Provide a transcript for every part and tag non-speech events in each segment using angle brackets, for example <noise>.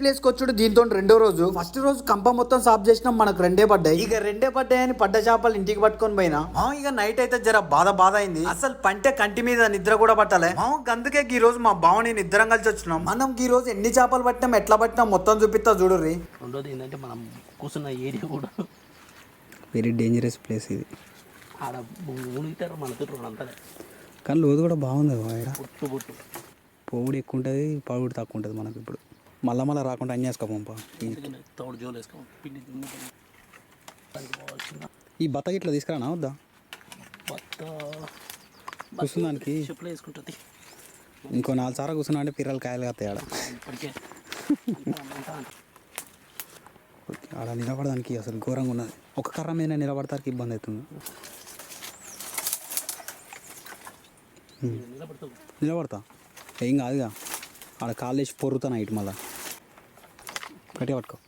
ప్లేస్కి వచ్చుడు దీంతో రెండో రోజు. ఫస్ట్ రోజు కంప మొత్తం సాఫ్ చేసినాం మనకు రెండే పడ్డాయి. ఇక రెండే పడ్డాయని పడ్డ చేపలు ఇంటికి పట్టుకొని పోయినా. మా ఇక నైట్ అయితే జర బాధ బాధ అయింది అసలు పంటే కంటి మీద నిద్ర కూడా పట్టలే. మా అందుకే ఈ రోజు మా బావని నిద్రం కలిసి వచ్చినాం. మనం ఈ రోజు ఎన్ని చేపలు పట్టినాం ఎట్లా పట్టినాం మొత్తం చూపిస్తా చూడుర్రి. రెండోది ఏంటంటే మనం కూర్చున్న ఏరియా కూడా వెరీ డేంజరస్ ప్లేస్ ఇది. ఆడ మునిగితారు అంతలే. కానీ లోతు కూడా బాగుంది పొట్టు పోవుడు ఎక్కువ ఉంటుంది పౌడు తక్కువ ఉంటుంది మనకు ఇప్పుడు. మళ్ళా మళ్ళీ రాకుండా అన్నీ వేసుకో పంప. అందుకని తోడు జోలు వేసుకో. ఈ బత్త ఇట్లా తీసుకురానా వద్దా? బత్త. కూర్చున్నానికి చెప్పులు వేసుకుంటుంది. ఇంకో నాలుగు సార్లు కూర్చున్నా అంటే పిల్లలు కాయలు కత్తాయి ఆడ. ఆడ నిలబడడానికి అసలు ఘోరంగా ఉన్నది. ఒక కర్ర మీద నిలబడతానికి ఇబ్బంది అవుతుంది. నిలబడతా? ఏం కాదుగా. ఆడ కాళ్ళు వేసి పొర్రుతా నైట్ మళ్ళా? గట్టిగా పట్టుకో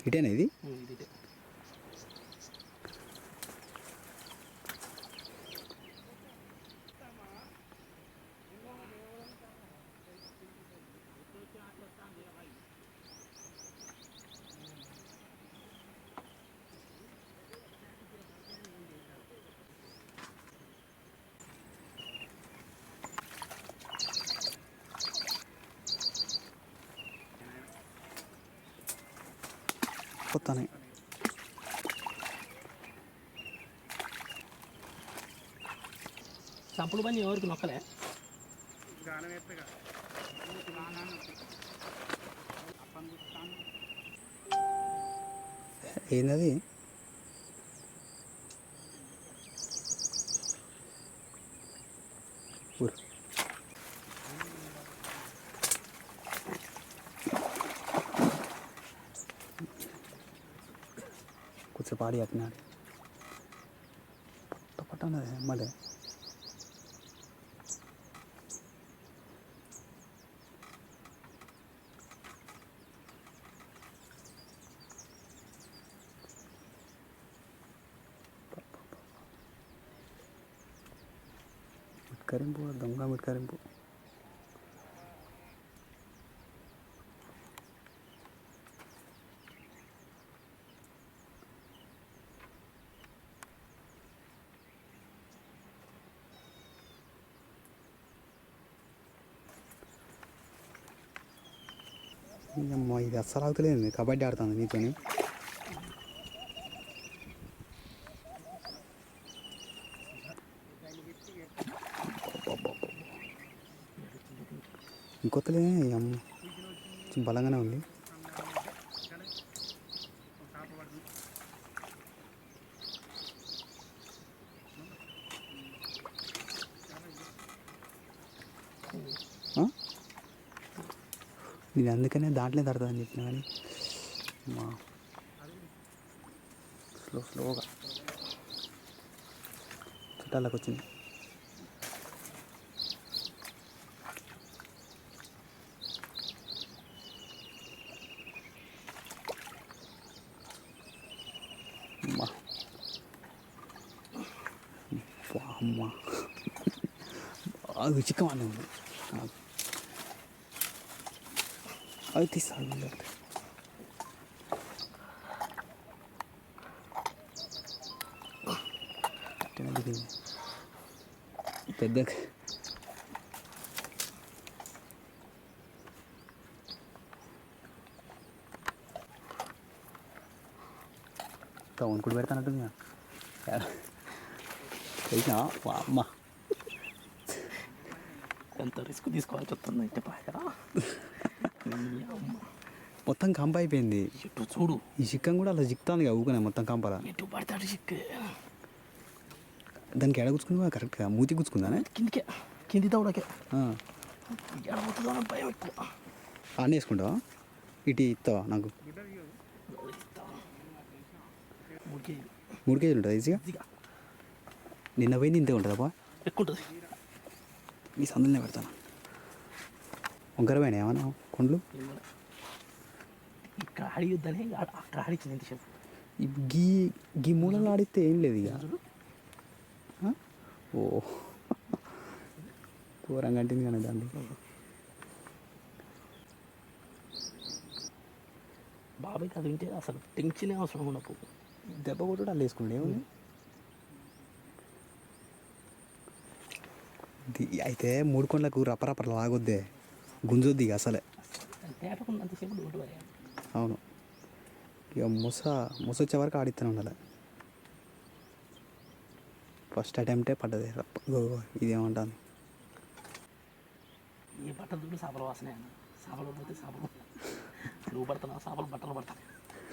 ఇటేనా ఇది ఇది ఇదే. కొత్తనే సంపుడు పని ఎవరికి నొక్కలే? ఏందది? ఊరు. కొంచెం పాడి అట్టినాడు పట్ట పట్టన్నది మళ్ళీ. దొంగ మిట్కరింపు అమ్మ ఇది అస్సలు అవుతలేదు కబడ్డీ ఆడుతుంది నీతోని ఇంకొత్తలే అమ్మ బలంగానే ఉంది. నేను అందుకనే దాంట్లో తడుతుందని చెప్పిన కానీ మా స్లో స్లోగా. చుట్టాలకు వచ్చింది అమ్మా అబ్బా, అమ్మా బాగా చిక్కమని ఉంది నాకు. అది తీస్తాను లేకపోతే అట్టనే దిగింది. పెద్ద వణుకుడు పెడతానట్టుంది అయినా అమ్మ ఎంత రిస్క్ తీసుకోవాల్సి వస్తుంది అంటే పాయరా మొత్తం కంప అయిపోయింది ఎటు చూడు ఈ చిక్కం కూడా అలా చిక్తాంది ఊకనే మొత్తం కంపల ఎటు పడతాడు చిక్కు దానికి ఎడ గుచ్చుకుందా కరెక్ట్గా మూతి గుచ్చుకుందానే కిందికే కింది ఆ. ఎడబోతుందో భయం ఎక్కువ ఆన్ వేసుకుంటావా ఇటు ఇస్తావా నాకు మూడు కేజీలు మూడు కేజీలు ఉంటుంది ఈజీగా నిన్న పోయింది ఇంతే ఉంటుందా బా? ఎక్కువ ఉంటుంది ఈ సందులోనే పెడతాను? వంకర పోయినా ఏమన్నా? కొండ్లు? ఇక్కడ ఆడిద్దని అక్కడ ఆడిచ్చింది ఎంతసేపు గీ గీ మూలలో ఆడితే ఏం లేదు ఇక? ఓ. ఘోరంగా అంటుంది కానీ దాన్ని. బాబాయ్ అది వింటే అసలు టెన్షన్ అవసరం ఉండకు దెబ్బ కొట్టుడు అల్లు వేసుకున్నాడు ఏముంది? ది- అయితే మూడు కొండలకు రపరపర లాగొద్దే. గుంజొద్ది ఇక అసలే. అవును. ఇక ముస ముస వచ్చే వరకు ఆడిస్తూనే ఉండాలి. ఫస్ట్ అటెంప్టే పడ్డది. రప్ప గో గో, ఇదేమంటాను ఏ బట్టలు చూడు చేపల వాసన చేపలు పోతే చేపలు నువ్వు పడుతున్నావు చేపలు బట్టలు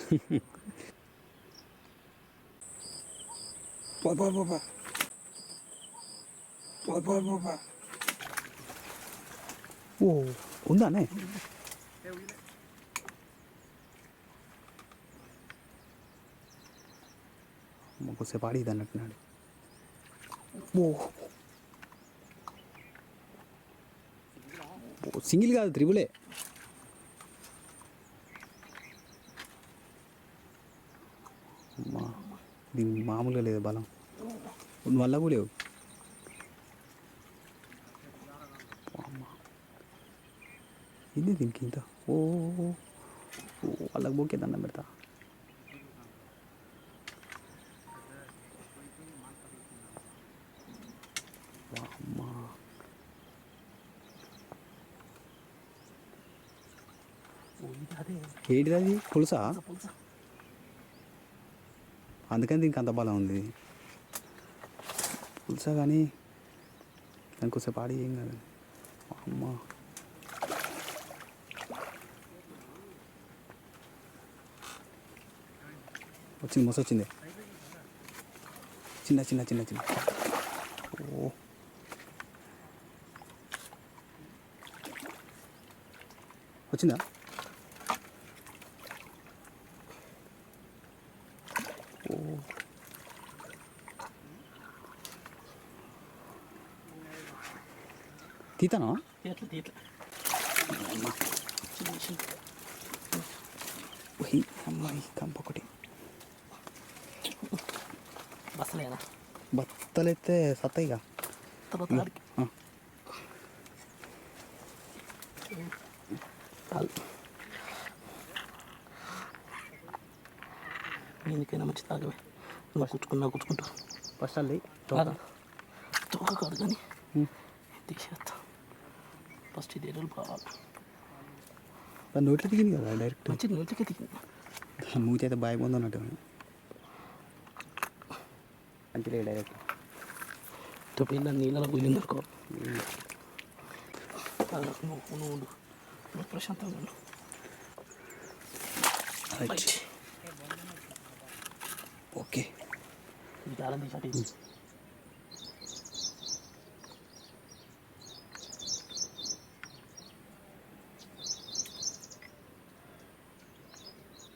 <laughs> పడతాను ఓ ఉందానే కొద్దిసేపు ఆడి అన్నట్టున్నాడు ఓ ఓ, సింగిల్ కాదు త్రిబులే అమ్మా దీనికి మామూలుగా లేదు బలం వల్ల కూడా లేవు ఇది దీనికి ఇంత? ఓ ఓ, వాళ్ళకి బోకే దండం పెడతా. ఏంటిది అది? పులుసా? అందుకని దీనికి అంత బలం ఉంది. పులుసా కానీ దానికి కొంచెం ఆడి ఏం కాదు. అమ్మా వచ్చింది మొస వచ్చింది చిన్న చిన్న చిన్న చిన్న. ఓ. వచ్చిందా? తీతానా? చిన్న ఓయ్ అమ్మాయి కంప ఒకటి బస్సలేనా బత్తలైతే సత్తాయిగా తర్వాత ఎందుకైనా మంచి తాగవే నువ్వు కుట్టుకున్నా కుట్టుకుంటా ఫస్ట్ అల్లి తోక కాదు కానీ తీసేస్తా ఫస్ట్ ఇది ఎరువులు కావాలి నోట్లో దిగింది కదా డైరెక్ట్ మంచి నీళ్ళకి దిగింది మూతి అయితే బాగా పొంది ఉన్నట్టు మంచిగా డైరెక్ట్ తొప్పిల్ల నీళ్ళలో పోయింది అనుకో కాదు, నువ్వు నువ్వు ఉండు నువ్వు ప్రశాంతంగా ఉండు రైట్ ఓకే ఇది కాలం తీసి అటు ఇటు.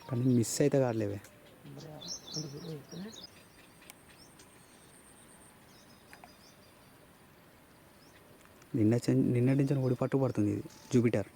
కానీ మిస్ అయితే కావట్లేవే మరి ఆ- అంత దూరం వెళ్తేనే నిన్న చెన్- నిన్నటి నుంచి ఒడి పట్టు పడుతుంది ఇది. జూపిటర్.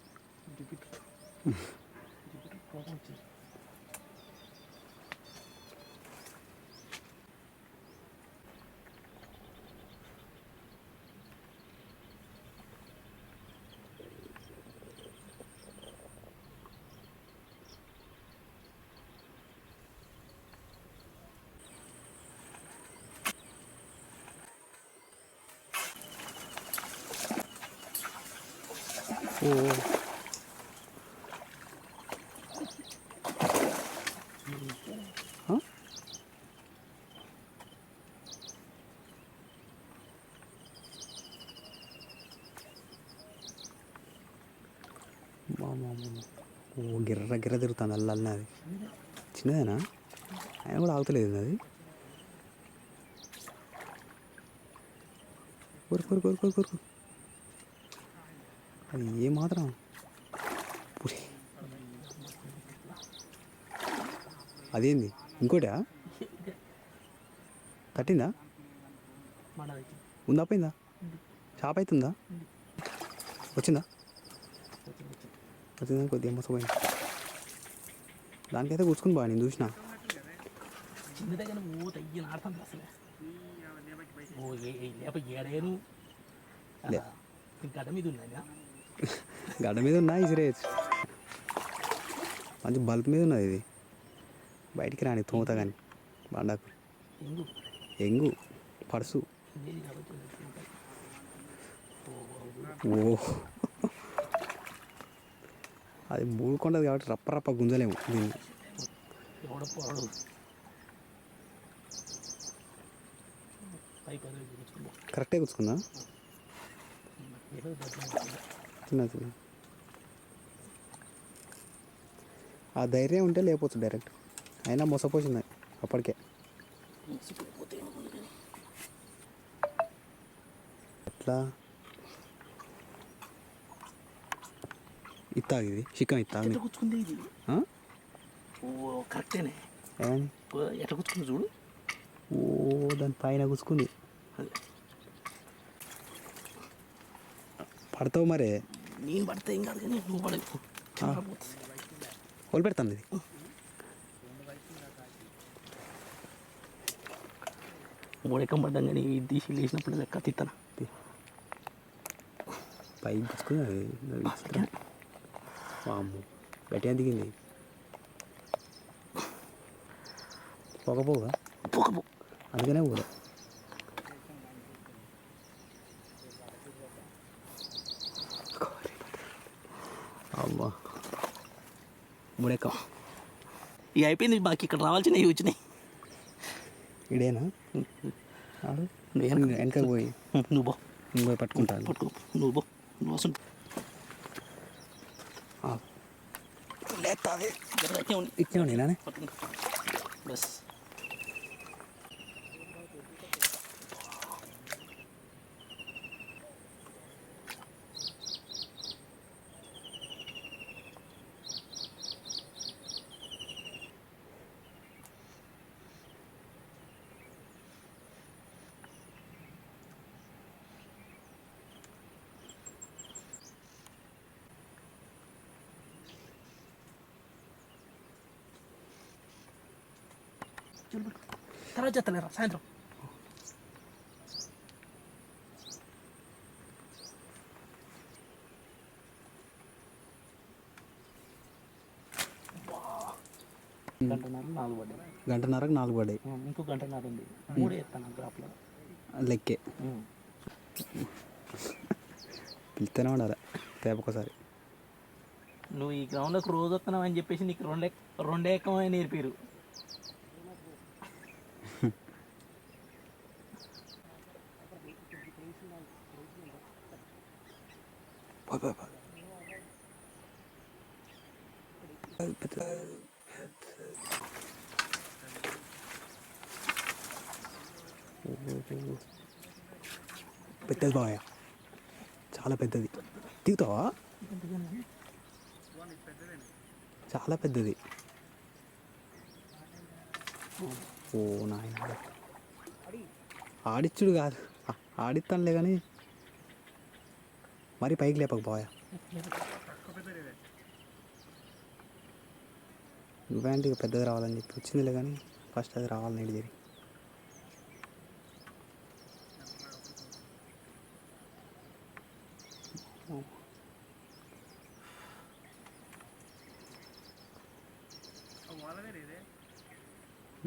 ఓ గిర్ర గిర్ర తిరుగుతుంది అల్ల అది. చిన్నదేనా? ఆయన కూడా ఆగుతలేదు అది? కొరు కొరు కొరు కొరు కొరు. అది ఏ మాత్రం? అదేంది? ఇంకోటా? తట్టిందా అయితే ఉందా పోయిందా? షాప్ అవుతుందా వచ్చింది? వచ్చింది కొద్దిగా మోసపోయింది దానికైతే కూర్చుకుని బాగా నేను చూసిన. గడ్డ మీద ఉన్నాయి ఉన్నా ఇసిరేయచ్చు మంచి బల్బ్ మీద ఉన్నది ఇది. బయటికి రాని తోత కానీ బండకు. ఎంగు పర్సు. ఓ. అది మూడుకొండది కాబట్టి రప్ప రప్ప గుంజలేము దీన్ని. కరెక్టే కూర్చుకుందా తిన్నా తిన్నా. చిన్న చిన్న ఆ ధైర్యం ఉంటే లేకపోవచ్చు డైరెక్ట్. అయినా మోసపోసింది అప్పటికే. ఎట్లా? ఇత్తా ఇది చికెన్ ఇత్తా ఎట్లా కూర్చుకుంది ఇది కరెక్టేనే ఎట్లా చూడు ఓ దాని పైన అదే పడతావు మరే నేను పడితే ఏం కాదు కానీ నువ్వు. హోల్ పెడతాను ఇది మూడెక్కం పడ్డాం కానీ ఇది తీసి లేచినప్పుడు లెక్క తిత్తనా పై గుచ్చుకుంది వామ్మో గట్టిగా దిగింది పోకపోగా పోకపో. అందుకనే పోలే. అమ్మా మూడెక్కం ఇక అయిపోయింది బాకీ ఇక్కడ రావాల్సినవి వచ్చినాయి. ఇడేనా? నువ్వు వెనక- పోయి. నువ్వు నేను పోయి పట్టుకుంటాను పట్టుకో నువ్వు నువ్వు అసలు లేస్తావే జరగట్నే ఉంది ఇట్నే చేస్తలేరా సాయంత్రం గంటన్నరకు నాలుగు పడ్డాయి ఇంకో గంటన్నర ఉంది. మూడే ఎత్తాను గ్రాఫ్లో. లెక్కే. పిలుస్తూనే ఉండాలి తేపకోసారి నువ్వు ఈ గ్రౌండ్లోకి రోజు వస్తున్నావు అని చెప్పేసి నీకు రెండే రెండే ఎక్కమని నేర్పారు పోయి, పోయి, పోయి. పెద్దది చాలా పెద్దది. దిగుతావా? చాలా పెద్దది. ఓ నాయన. ఆడిచ్చుడు కాదు. ఆడిస్తానులే కానీ మరి పైకి లేపకపోయా? నువ్వేంటి ఇక పెద్దది రావాలని చెప్పి వచ్చిందిలే కానీ ఫస్ట్ అది రావాలని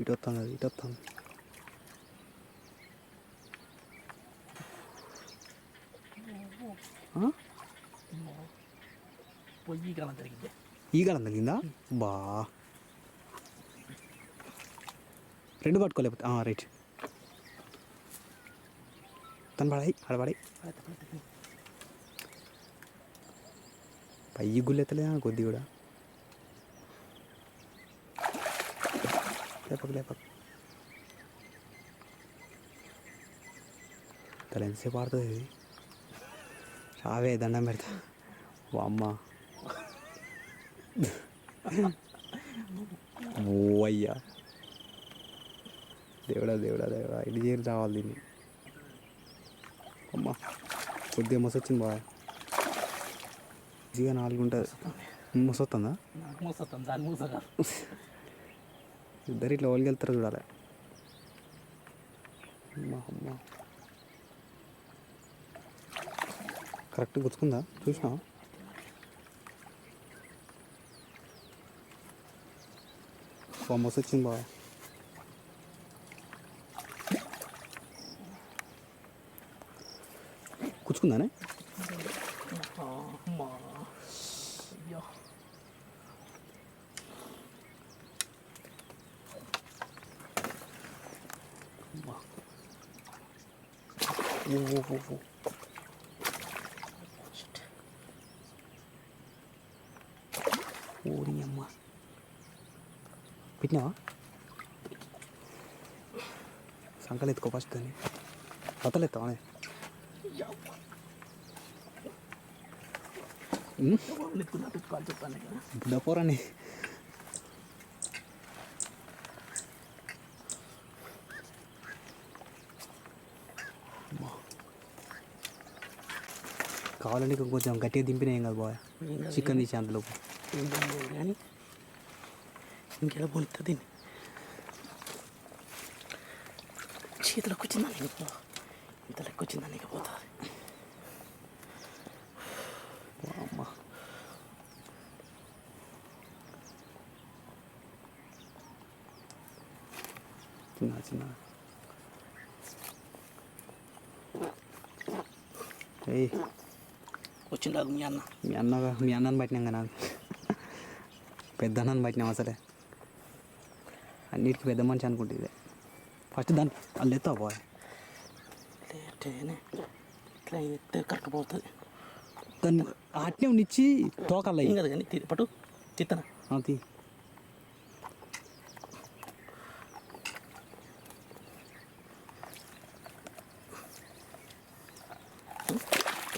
ఇటు జరిగి ఇటు వస్తాను అది ఇటు వస్తాను ఆ? పొయ్యి కాలం జరిగింది ఈ కాలం తగిలిందా బా రెండు పట్టుకోలేకపోతే ఆ, రైట్ తను పడాయి ఆడ పడాయి పై గుల్లెత్తలేదా కొద్ది కూడా లేపక లేపక తల ఎంతసేపు ఆడుతుంది ఇది? రావే దండం పెడతా. ఓ అమ్మ. ఓ అయ్యా. దేవుడా దేవుడా దేవుడా. ఇది చేరి రావాలి దీన్ని? అమ్మా కొద్దిగా మస్తు వచ్చింది బాగా ఈజీగా నాలుగు ఉంటుంది. మస్తు వస్తుందా. నాకు మూసొస్తాం దాని మూస ఇద్దరు ఇట్లా ఓలికి వెళ్తారు చూడాలి అమ్మా కరెక్ట్ గుర్తుకుందా చూసినా? బా వచ్చింది బాగా కూర్చుకుందానే అమ్మా అయ్యో ఓ ఓ ఓ ఓ ఓరి అమ్మ పెట్టినావా సంకలు ఎత్తుకో ఫస్ట్ దాన్ని అవతలు ఎత్తావా నెత్తుకున్నా పెట్టుకోవాలి చెప్తాను కదా బుడ్డ పోరని కావాలంటే ఇంకా కొంచెం గట్టిగా దింపినా ఏం కాదు బాయ్ ఏం కాదు, చికెన్ తీసి అందులోపు ఏం బాగుంది కానీ ఇంకెలా పోనిస్తా దీన్ని చేతులకు వచ్చిందా నీకు ఇంత లెక్క వచ్చిందా నీకు పోతుంది అమ్మ చిన్న చిన్న ఏయ్ వచ్చిందా మీ అన్న. మీ అన్నగా మీ అన్నని పట్టినాం కదా పెద్ద అన్నని పట్టినాం అసలే. అన్నిటికీ పెద్ద మనిషి అనుకుంటే ఇదే. ఫస్ట్ దాన్ని వాళ్ళు ఎత్తావు బాయ్? ఇట్లా ఎత్తే కరెక్ట్ పోతుంది. దాన్ని అట్నే ఉన్నిచ్చి తోకల్ల ఏం కదా కానీ పట్టు. తిత్తనా? అది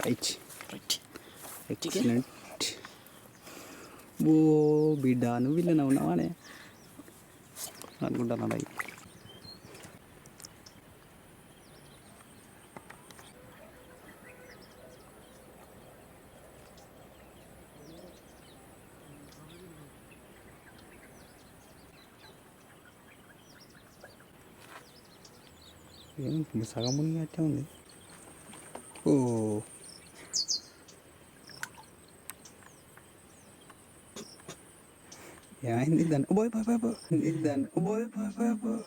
రైట్ రైట్ ఎక్సలెంట్ ఓ బిడ్డ నువ్వు వీళ్ళని ఉన్నావానే అనుకుంటాను అలా ఏం సగం మునిగినట్టే ఉంది ఓ ఏమైంది దాన్ని. Boy bye bye bye. దాన్ని. Boy bye bye bye.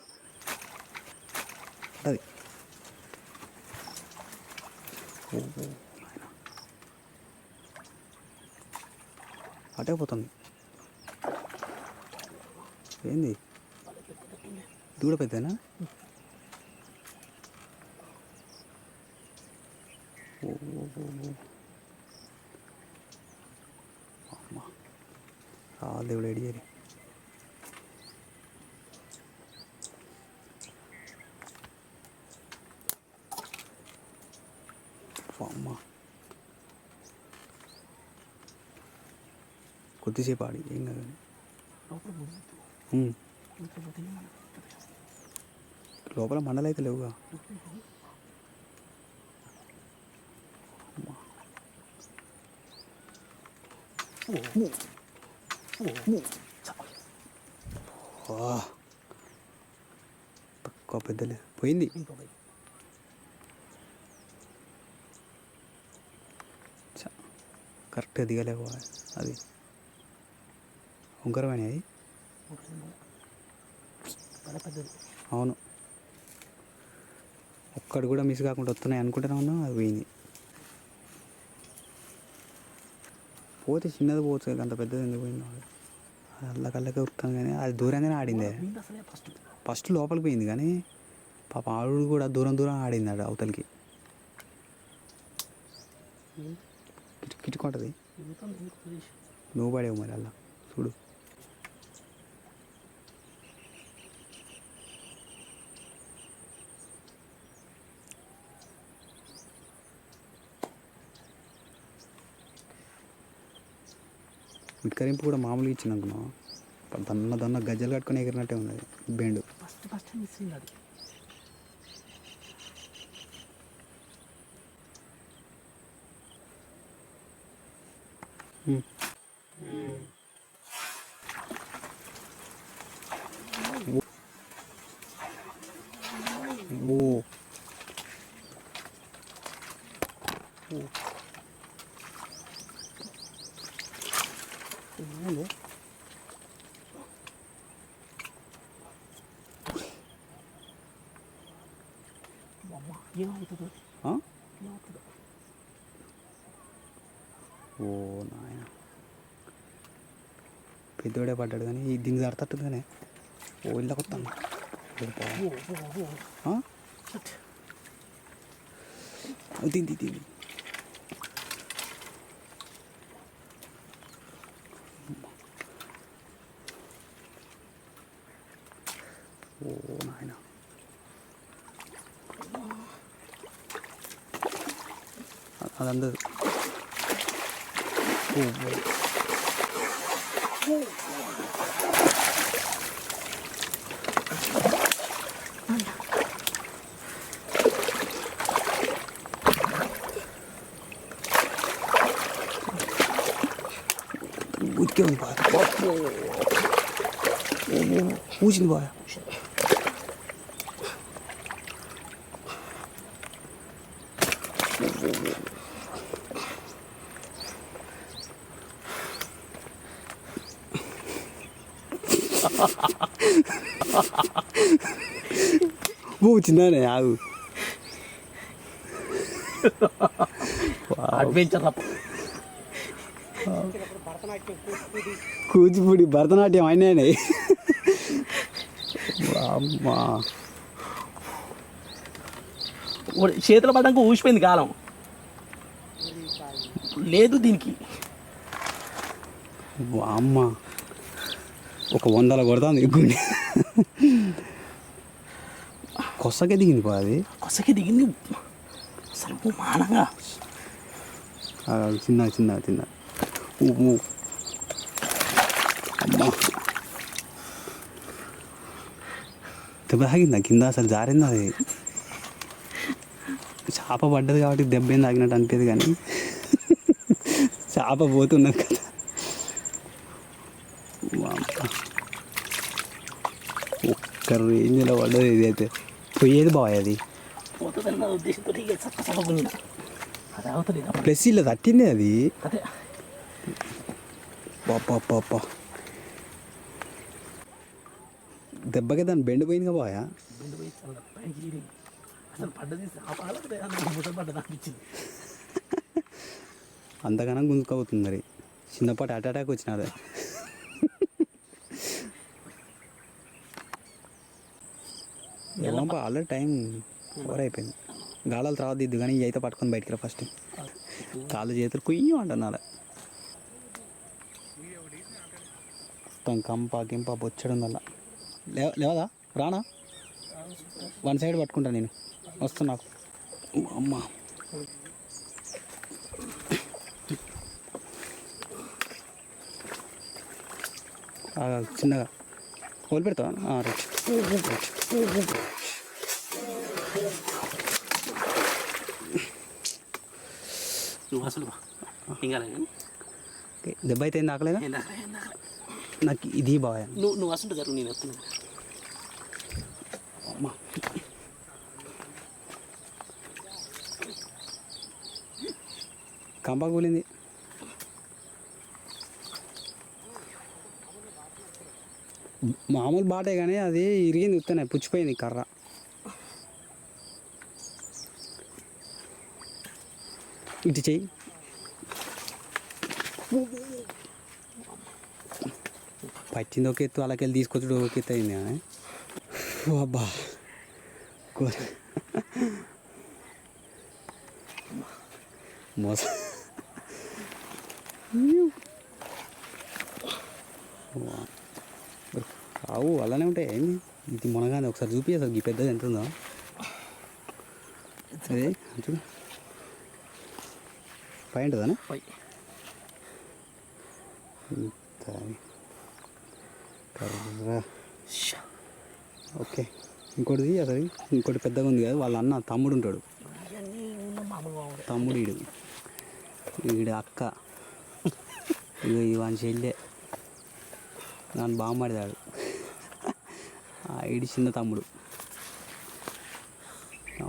అది. ఓ, ఓ, నాయనా. అటే పోతుంది. ఏంది? దూడ పెద్దనా ఓ ఓ, ఓ, ఓ. అమ్మా ఆ దేవుడు ఎడియరి అమ్మ కొద్దిసేపు ఆడి ఏం కాదు. లోపల పోతుంది ఉమ్. లోపల పోతే ఏమన్నా లోపల మండలు అయితే లేవుగా. తక్కువ పెద్దలే. పోయింది ఇంకో బై చ. కరెక్ట్గా దిగలేకపోవాలి అది ఉంకరమైన అది అవును. ఒక్కడు కూడా మిస్ కాకుండా వస్తున్నాయి అనుకుంటూనే అది పోయింది. పోతే చిన్నది పోవచ్చు కదా, అంత పెద్దది ఎందుకు పోయింది అది అల్లకల్లకే ఉరుకుతాను కానీ అది దూరంగానే ఆడింది. ఫస్ట్ లోపలికి పోయింది కానీ పాప ఆవిడ కూడా దూరం దూరం ఆడింది ఆడ అవతలికి. ప్రదేశం నువ్వు పడేవు మరి అలా. చూడు. విట్కరింపు కూడా మామూలుగా అనుకున్నావు? దన్న దన్న గజ్జలు కట్టుకొని ఎగిరినట్టే ఉన్నది. బెండు. ఫస్ట్ ఫస్ట్ మిస్ అయింది అది ఉమ్. ఓ అమ్మ ఏమవుతుందో ఆ? ఏమవుతుందో ఓ నాయన పెద్దోడే పడ్డాడు కానీ ఈ దీనికి జరుగుతుంది కానీ ఓ ఇళ్ళ కొత్తాను ఓ ఓ ఓ షట్ తింది తింది ఓ నాయన అది అందదు ఓ ఓ. ఉతికే ఉంది బాగా ఊచిందానే ఆగు అడ్వెంచర్ కూచిపూడి భరతనాట్యం అయినాయి అమ్మా చేతులు పడ్డాక ఊసిపోయింది కాలం. లేదు దీనికి. అమ్మ ఒక వందల కొడతాంది గుండె. కొత్తగా దిగింది బా అది. కొసకి దిగింది. అసలు మానంగా. చిన్న చిన్న చిన్న. అమ్మా. దెబ్బ తాగిందా? కింద అసలు జారింది అది? చేప పడ్డది కాబట్టి దెబ్బ ఏం తాగినట్టు అనిపేది కానీ. చేప పోతున్నది కదా. ఒక్క రేంజ్లో పడ్డది ఇది అయితే పోయేది బాయ్ అది పోతుందన్న ఉద్దేశంతో చక్క అది? ప్లస్ ఇలా తట్టింది అది? అదే పాప దెబ్బకి దాన్ని బెండ్ పోయిందిగా బాయా పోయి అసలు పడ్డది పడ్డది అంతగానం గుంజుకోబోతుంది మరి. చిన్నపాటి అటాటాక్ అటాక్ ఎల్లంప ఆల్రెడీ టైం ఓవర్ అయిపోయింది. గాలాలు తర్వాత దిద్దు కానీ అయితే పట్టుకొని బయటికి రా ఫస్ట్. కాళ్ళు చేతులు కుయ్యం అంటున్నారు. మొత్తం కంప గింప బొచ్చడం వల్ల లేవ లేవదా? రానా? వన్ సైడ్ పట్టుకుంటా నేను. వస్తున్నా అమ్మ. చిన్నగా. హోల్ పెడతావా? ఆ, రైట్ రైట్. నువ్వు అసలు ఇంకా ఓకే దెబ్బ అయితే ఏం తాకలేదా నాకు ఇది బాగా. నువ్వు నువ్వు అసలు జరుగు నేను వస్తున్నాను అమ్మా. కంప కూలింది. మామూలు బాటే కానీ అది ఇరిగింది ఉత్తనే పుచ్చిపోయింది కర్ర. ఇటు చెయ్యి. పచ్చింది ఒక ఎత్తు అలాకెళ్ళి తీసుకొచ్చుడు ఒక ఎత్తు అయింది కానీ. ఓ అబ్బా. కూర. మోస. ఆవు అలానే ఉంటాయి. ఏంది ఇది మునగానే ఒకసారి చూపి అసలు ఈ పెద్దది ఎంత ఉందో. అదే చూడు. పై ఉంటుందా పై. ఓకే. ఇంకోటిది అసలు. ఇంకోటి పెద్దగా ఉంది కదా వాళ్ళ అన్న తమ్ముడు ఉంటాడు. తమ్ముడు ఈడు. ఈడు అక్క. ఇగో ఇవన్ చెల్లె. నన్ను బామ్మడిదాడు. ఇడి చిన్న తమ్ముడు.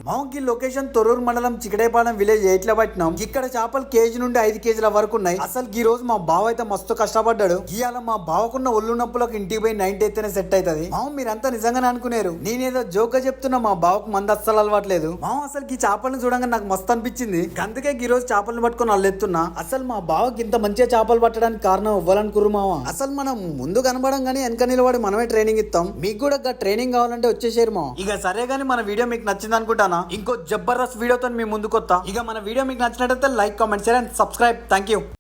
మాకి లొకేషన్ తొరూరు మండలం చికడేపాలెం విలేజ్ ఎట్లా పట్టినాం? ఇక్కడ చేపలు కేజీ నుండి ఐదు కేజీల వరకు ఉన్నాయి. అసలు ఈ రోజు మా బావ అయితే మస్తు కష్టపడ్డాడు. ఇవాళ మా బావకున్న ఒళ్ళు నొప్పులకు ఇంటికి పోయి నైన్టీ అయితేనే సెట్ అవుతుంది మా మీరంతా నిజంగానే అనుకునేరు. నేనేదో జోక్గా చెప్తున్నా మా బావకు మంది అస్సలు అలవాట్లేదు. మా అసలు ఈ చేపలను చూడంగా నాకు మస్తు అనిపించింది. అందుకే ఈ రోజు చేపలను పట్టుకొని అల్లెత్తున్నా. అసలు మా బావకి ఇంత మంచిగా చేపలు పట్టడానికి కారణం ఇవ్వాలనుకురు మావా అసలు మనం ముందు కనబడం గానీ వెనక నిలబడి మనమే ట్రైనింగ్ ఇస్తాం. మీకు కూడా ట్రైనింగ్ కావాలంటే వచ్చేసారు మా ఇక సరే గానీ మన వీడియో మీకు నచ్చింది అనుకుంటాను. ఇంకో జబర్దస్త్ వీడియోతో మీ ముందుకు వస్తా ఇక మన వీడియో మీకు నచ్చినట్లయితే like comment share and subscribe. Thank you